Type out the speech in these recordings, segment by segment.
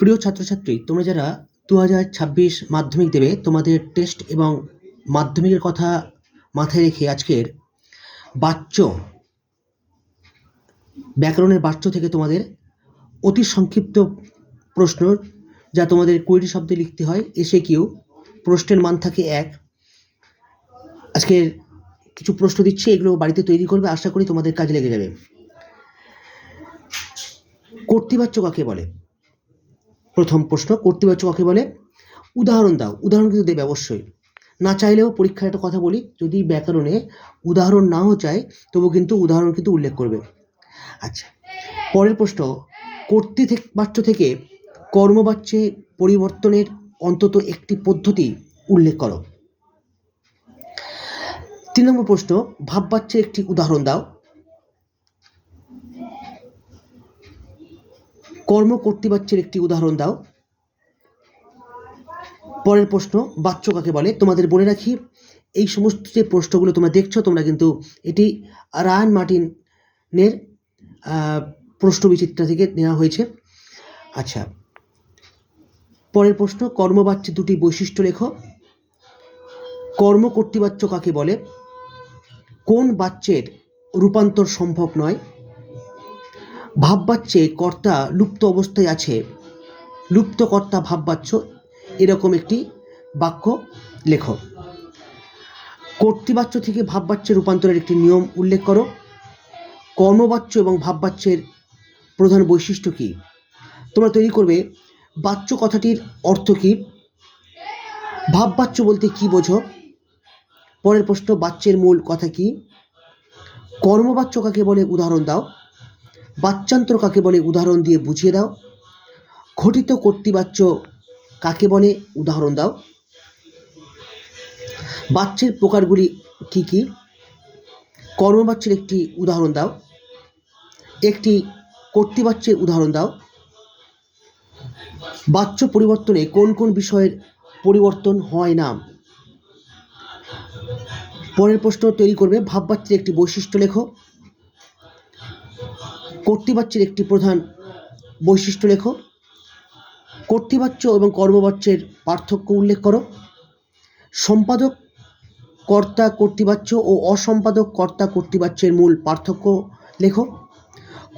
প্রিয় ছাত্রছাত্রী, তোমরা যারা দু হাজার ছাব্বিশ মাধ্যমিক দেবে, তোমাদের টেস্ট এবং মাধ্যমিকের কথা মাথায় রেখে আজকের বাচ্য ব্যাকরণের বাচ্য থেকে তোমাদের অতি সংক্ষিপ্ত প্রশ্ন, যা তোমাদের কুড়িটি শব্দে লিখতে হয় এসে কেউ প্রশ্নের মান থাকে এক। আজকের কিছু প্রশ্ন দিচ্ছি, এগুলো বাড়িতে তৈরি করবে, আশা করি তোমাদের কাজে লেগে যাবে। কর্তৃবাচ্য কাকে বলে? প্রথম প্রশ্ন কর্তৃবাচ্য কাকে বলে? উদাহরণ দাও, উদাহরণ কিন্তু দেবে অবশ্যই। না চাইলেও পরীক্ষার একটা কথা বলি, যদি ব্যাকরণে উদাহরণ নাও চায়, তবু কিন্তু উদাহরণ কিন্তু উল্লেখ করবে। আচ্ছা পরের প্রশ্ন, কর্তৃ থেকে, বাচ্য থেকে কর্মবাচ্যে পরিবর্তনের অন্তত একটি পদ্ধতি উল্লেখ করো। তিন নম্বর প্রশ্ন ভাববাচ্যের একটি উদাহরণ দাও কর্ম কর্তৃবাচ্যের একটি উদাহরণ দাও। পরের প্রশ্ন বাচ্য কাকে বলে? তোমাদের বলে রাখি এই সমস্ত যে প্রশ্নগুলো তোমরা দেখছ তোমরা কিন্তু এটি রায়ান মার্টিনের আহ, প্রশ্ন বিচিত্রা থেকে নেওয়া হয়েছে। আচ্ছা পরের প্রশ্ন কর্মবাচ্যের দুটি বৈশিষ্ট্য লেখো। কর্ম কর্তৃবাচ্য কাকে বলে? কোন বাচ্যের রূপান্তর সম্ভব নয়? ভাববাচ্যে কর্তা লুপ্ত অবস্থায় আছে। লুপ্ত কর্তা ভাববাচ্য এরকম একটি বাক্য লেখো কর্তৃবাচ্য থেকে ভাববাচ্যে রূপান্তরের একটি নিয়ম উল্লেখ করো। কর্মবাচ্য এবং ভাববাচ্যের প্রধান বৈশিষ্ট্য কী? তোমরা তৈরি করবে। বাচ্য কথাটির অর্থ কী? ভাববাচ্য বলতে কী বোঝো? পরের প্রশ্ন, বাচ্যের মূল কথা কী? কর্মবাচ্য কাকে বলে? উদাহরণ দাও। বাচ্চান্তর কাকে বলে উদাহরণ দিয়ে বুঝিয়ে দাও। ঘটিত কর্তৃবাচ্য কাকে বলে উদাহরণ দাও। বাচ্যের প্রকারগুলি কি কি? কর্মবাচ্যের একটি উদাহরণ দাও। একটি কর্তৃবাচ্যের উদাহরণ দাও। বাচ্য পরিবর্তনে কোন কোন বিষয়ের পরিবর্তন হয় না? পরের প্রশ্ন তৈরি করবে ভাববাচ্যের একটি বৈশিষ্ট্য লেখো। কর্তৃবাচ্যের একটি প্রধান বৈশিষ্ট্য লেখো। কর্তৃবাচ্য এবং কর্মবাচ্যের পার্থক্য উল্লেখ করো। সম্পাদক, কর্তা কর্তৃবাচ্য ও অসম্পাদক কর্তা কর্তৃবাচ্যের মূল পার্থক্য লেখো।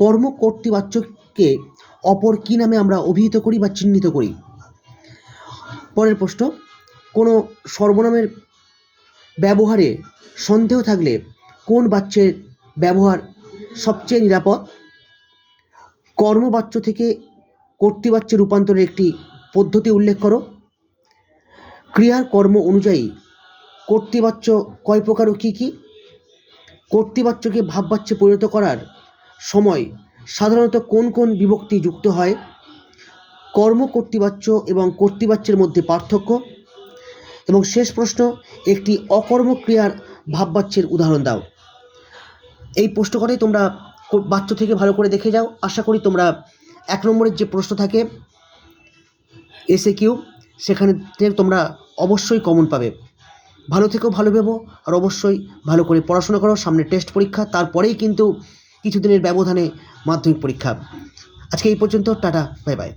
কর্ম কর্তৃবাচ্যকে অপর কী নামে আমরা অভিহিত করি বা চিহ্নিত করি? পরের প্রশ্ন, কোনো সর্বনামের ব্যবহারে সন্দেহ থাকলে কোন বাচ্যের ব্যবহার সবচেয়ে নিরাপদ? কর্মবাচ্য থেকে কর্তৃবাচ্যে রূপান্তরের একটি পদ্ধতি উল্লেখ করো। ক্রিয়ার কর্ম অনুযায়ী কর্তৃবাচ্য কয় প্রকার ও কী কী? কর্তৃবাচ্যকে ভাববাচ্যে পরিণত করার সময় সাধারণত কোন কোন বিভক্তি যুক্ত হয়? কর্ম, কর্তৃবাচ্য এবং কর্তৃবাচ্যের মধ্যে পার্থক্য। এবং শেষ প্রশ্ন, একটি অকর্মক্রিয়ার ভাববাচ্যের উদাহরণ দাও। এই প্রশ্ন করেই তোমরা বাচ্চ থেকে ভালো করে দেখে যাও। আশা করি তোমরা এক নম্বরের যে প্রশ্ন থাকে এসে কিউ সেখানে তোমরা অবশ্যই কমন পাবে। ভালো থেকেও ভালো ভেবো, আর অবশ্যই ভালো করে পড়াশোনা করো, সামনে টেস্ট পরীক্ষা, তারপরেই কিন্তু কিছুদিনের ব্যবধানে মাধ্যমিক পরীক্ষা। আজকে এই পর্যন্ত, টাটা, বাই বাই।